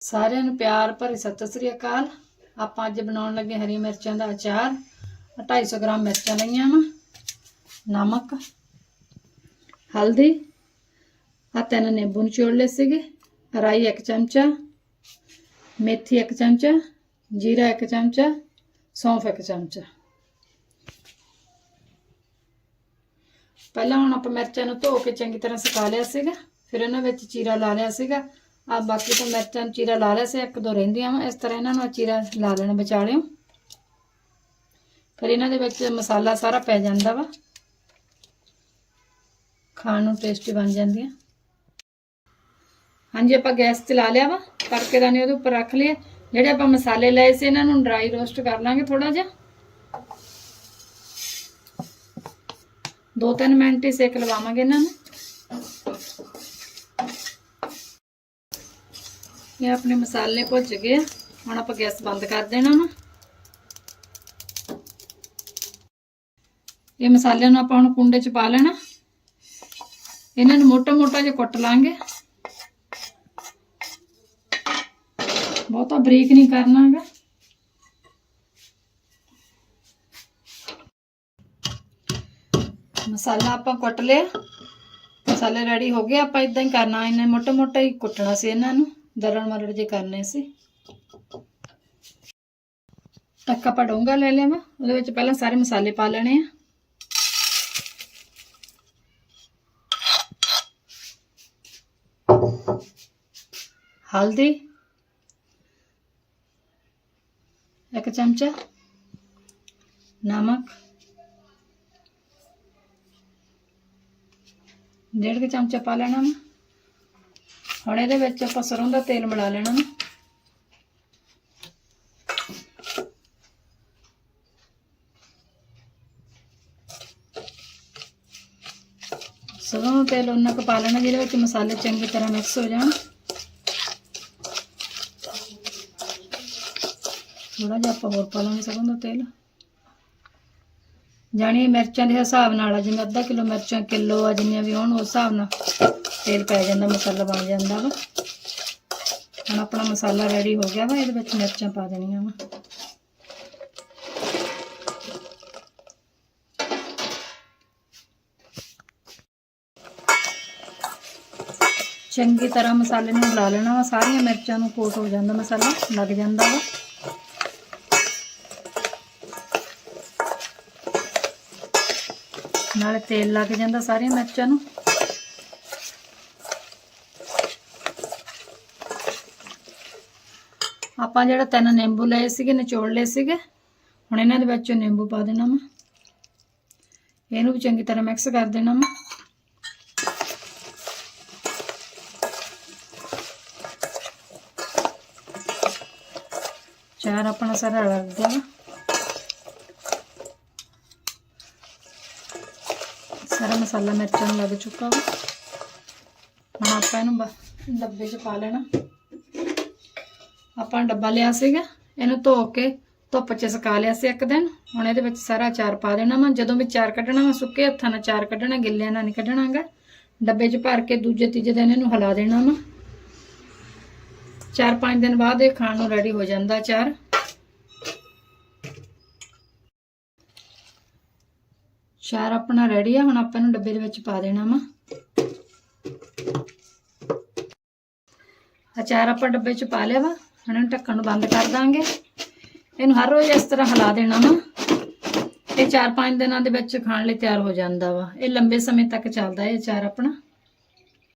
ਸਾਰਿਆਂ ਨੂੰ ਪਿਆਰ ਭਰੀ ਸਤਿ ਸ੍ਰੀ ਅਕਾਲ। ਆਪਾਂ ਅੱਜ ਬਣਾਉਣ ਲੱਗੇ ਹਰੀ ਮਿਰਚਾਂ ਦਾ ਅਚਾਰ। ਆਹ 250 ਗ੍ਰਾਮ ਮਿਰਚਾਂ ਲਈਆਂ ਵਾ। ਨਮਕ, ਹਲਦੀ ਆ ਤਿੰਨ ਨਿੰਬੂ ਨਿਚੋੜ ਲਏ ਸੀਗੇ। ਰਾਈ ਇੱਕ ਚਮਚਾ, ਮੇਥੀ ਇੱਕ ਚਮਚਾ, ਜੀਰਾ ਇੱਕ ਚਮਚਾ, ਸੌਂਫ ਇੱਕ ਚਮਚਾ। ਪਹਿਲਾਂ ਹੁਣ ਆਪਾਂ ਮਿਰਚਾਂ ਨੂੰ ਧੋ ਕੇ ਚੰਗੀ ਤਰ੍ਹਾਂ ਸੁਕਾ ਲਿਆ ਸੀਗਾ। ਫਿਰ ਉਹਨਾਂ ਵਿੱਚ ਚੀਰਾ ਲਾ ਲਿਆ ਸੀਗਾ। ਆ ਬਾਕੀ ਤਾਂ ਮਿਰਚਾਂ ਨੂੰ ਚੀਰਾ ਲਾ ਲਿਆ ਸੀ, ਇੱਕ ਦੋ ਰਹਿੰਦੀਆਂ ਵਾ। ਇਸ ਤਰ੍ਹਾਂ ਇਹਨਾਂ ਨੂੰ ਚੀਰਾ ਲਾ ਲੈਣਾ ਵਿਚਾਲਿਓ ਫਿਰ ਇਹਨਾਂ ਦੇ ਵਿੱਚ ਮਸਾਲਾ ਸਾਰਾ ਪੈ ਜਾਂਦਾ ਵਾ। ਖਾਣ ਨੂੰ ਟੇਸਟੀ ਬਣ ਜਾਂਦੀਆਂ। ਹਾਂਜੀ, ਆਪਾਂ ਗੈਸ ਚਲਾ ਲਿਆ ਵਾ। ਕਰਕੇ ਦਾ ਨੇ ਉਹਦੇ ਉੱਪਰ ਰੱਖ ਲਿਆ। ਜਿਹੜੇ ਆਪਾਂ ਮਸਾਲੇ ਲਏ ਸੀ, ਇਹਨਾਂ ਨੂੰ ਡਰਾਈ ਰੋਸਟ ਕਰ ਲਾਂਗੇ ਥੋੜਾ ਜਿਹਾ। ਦੋ ਤਿੰਨ ਮਿੰਟ ਹੀ ਸੇਕ ਲਵਾਵਾਂਗੇ ਇਹਨਾਂ ਨੂੰ। ਇਹ ਆਪਣੇ ਮਸਾਲੇ ਭੁੱਜ ਗਏ। ਆ। ਹੁਣ ਆਪਾਂ ਗੈਸ ਬੰਦ ਕਰ ਦੇਣਾ ਵਾ। ਇਹ ਮਸਾਲਿਆਂ ਨੂੰ ਆਪਾਂ ਹੁਣ ਕੁੰਡੇ 'ਚ ਪਾ ਲੈਣਾ। ਇਹਨਾਂ ਨੂੰ ਮੋਟਾ ਮੋਟਾ ਜਿਹਾ ਕੁੱਟ ਲਾਂਗੇ। ਬਹੁਤਾ ਬਰੀਕ ਨਹੀਂ ਕਰਨਾ ਹੈਗਾ। ਮਸਾਲਾ ਆਪਾਂ ਕੁੱਟ ਲਿਆ। ਮਸਾਲੇ ਰੈਡੀ ਹੋ ਗਏ। ਆਪਾਂ ਇਦਾਂ ਹੀ ਕਰਨਾ। ਇਹਨੇ ਮੋਟਾ ਮੋਟਾ ਹੀ ਕੁੱਟਣਾ ਸੀ ਇਹਨਾਂ ਨੂੰ। ਦਰਣ ਮਰੜ ਜੇ ਕਰਨੇ ਸੀ। ਇੱਕ ਆਪਾਂ ਡੋਂਗਾ ਲੈ ਲਿਆ ਵਾ, ਉਹਦੇ ਵਿੱਚ ਪਹਿਲਾਂ ਸਾਰੇ ਮਸਾਲੇ ਪਾ ਲੈਣੇ ਆ। ਹਲਦੀ, ਇੱਕ ਚਮਚਾ ਨਮਕ, ਡੇਢ ਕੁ ਚਮਚਾ ਪਾ ਲੈਣਾ ਵਾ। ਹੁਣ ਇਹਦੇ ਵਿੱਚ ਆਪਾਂ ਸਰੋਂ ਦਾ ਤੇਲ ਮਿਲਾ ਲੈਣਾ ਵਾ ਸਰੋਂ ਦਾ ਤੇਲ ਉਹਨਾਂ ਕੁ ਪਾ ਲੈਣਾ ਜਿਹਦੇ ਵਿੱਚ ਮਸਾਲੇ ਚੰਗੀ ਤਰ੍ਹਾਂ ਮਿਕਸ ਹੋ ਜਾਣ। ਥੋੜਾ ਜਿਹਾ ਆਪਾਂ ਹੋਰ ਪਾ ਲਾਂਗੇ ਸਰੋਂ ਦਾ ਤੇਲ। ਜਾਣੀ ਮਿਰਚਾਂ ਦੇ ਹਿਸਾਬ ਨਾਲ ਆ, ਜਿਵੇਂ ਅੱਧਾ ਕਿਲੋ ਮਿਰਚਾਂ, ਕਿਲੋ ਆ, ਜਿੰਨੀਆਂ ਵੀ ਹੋਣ, ਉਸ ਹਿਸਾਬ ਨਾਲ। ਤੇਲ ਪੈ ਜਾਂਦਾ, ਮਸਾਲਾ ਬਣ ਜਾਂਦਾ ਵਾ। ਹੁਣ ਆਪਣਾ ਮਸਾਲਾ ਰੈਡੀ ਹੋ ਗਿਆ ਵਾ, ਇਹਦੇ ਵਿੱਚ ਮਿਰਚਾਂ ਪਾ ਦੇਣੀਆਂ ਵਾ। ਚੰਗੀ ਤਰ੍ਹਾਂ ਮਸਾਲੇ ਨੂੰ ਲਾ ਲੈਣਾ ਵਾ, ਸਾਰੀਆਂ ਮਿਰਚਾਂ ਨੂੰ ਕੋਟ ਹੋ ਜਾਂਦਾ, ਮਸਾਲਾ ਲੱਗ ਜਾਂਦਾ ਵਾ। ਨਾਲੇ ਤੇਲ ਲੱਗ ਜਾਂਦਾ ਸਾਰੀਆਂ ਮਿਰਚਾਂ ਨੂੰ। ਆਪਾਂ ਜਿਹੜਾ ਤਿੰਨ ਨਿੰਬੂ ਲਏ ਸੀਗੇ, ਨਿਚੋੜ ਲਏ ਸੀਗੇ, ਹੁਣ ਇਹਨਾਂ ਦੇ ਵਿੱਚ ਨਿੰਬੂ ਪਾ ਦੇਣਾ ਵਾ। ਇਹਨੂੰ ਵੀ ਚੰਗੀ ਤਰ੍ਹਾਂ ਮਿਕਸ ਕਰ ਦੇਣਾ ਵਾ। ਚਾਰ ਆਪਣਾ ਸਾਰਾ ਲੱਗ ਗਿਆ ਸਾਰਾ ਮਸਾਲਾ ਮਿਰਚਾਂ ਨੂੰ ਲੱਗ ਚੁੱਕਾ ਵਾ। ਹੁਣ ਆਪਾਂ ਇਹਨੂੰ ਡੱਬੇ 'ਚ ਪਾ ਲੈਣਾ। ਆਪਾਂ ਡੱਬਾ ਲਿਆ ਸੀਗਾ, ਇਹਨੂੰ ਧੋ ਕੇ ਧੁੱਪ 'ਚ ਸੁਕਾ ਲਿਆ ਸੀ ਇੱਕ ਦਿਨ। ਹੁਣ ਇਹਦੇ ਵਿੱਚ ਸਾਰਾ ਅਚਾਰ ਪਾ ਦੇਣਾ ਵਾ। ਜਦੋਂ ਵੀ ਅਚਾਰ ਕੱਢਣਾ ਵਾ ਸੁੱਕੇ ਹੱਥਾਂ ਨਾਲ ਅਚਾਰ ਕੱਢਣਾ, ਗਿੱਲਿਆਂ ਨਾਲ ਨਹੀਂ ਕੱਢਣਾਗਾ। ਡੱਬੇ 'ਚ ਭਰ ਕੇ ਦੂਜੇ ਤੀਜੇ ਦਿਨ ਇਹਨੂੰ ਹਲਾ ਦੇਣਾ ਵਾ। ਚਾਰ ਪੰਜ ਦਿਨ ਬਾਅਦ ਇਹ ਖਾਣ ਨੂੰ ਰੈਡੀ ਹੋ ਜਾਂਦਾ ਅਚਾਰ। ਚਾਰ ਆਪਣਾ ਰੈਡੀ ਆ, ਹੁਣ ਆਪਾਂ ਇਹਨੂੰ ਡੱਬੇ ਦੇ ਵਿੱਚ ਪਾ ਦੇਣਾ ਵਾ। ਅਚਾਰ ਆਪਾਂ ਡੱਬੇ 'ਚ ਪਾ ਲਿਆ ਵਾ। ਹੁਣ ਇਹਨੂੰ ਢੱਕਣ ਨੂੰ ਬੰਦ ਕਰ ਦਾਂਗੇ। ਇਹਨੂੰ ਹਰ ਰੋਜ਼ ਇਸ ਤਰ੍ਹਾਂ ਹਿਲਾ ਦੇਣਾ ਵਾ। ਇਹ 4-5 ਦਿਨਾਂ ਦੇ ਵਿੱਚ ਖਾਣ ਲਈ ਤਿਆਰ ਹੋ ਜਾਂਦਾ ਵਾ। ਇਹ ਲੰਬੇ ਸਮੇਂ ਤੱਕ ਚੱਲਦਾ ਹੈ ਅਚਾਰ ਆਪਣਾ।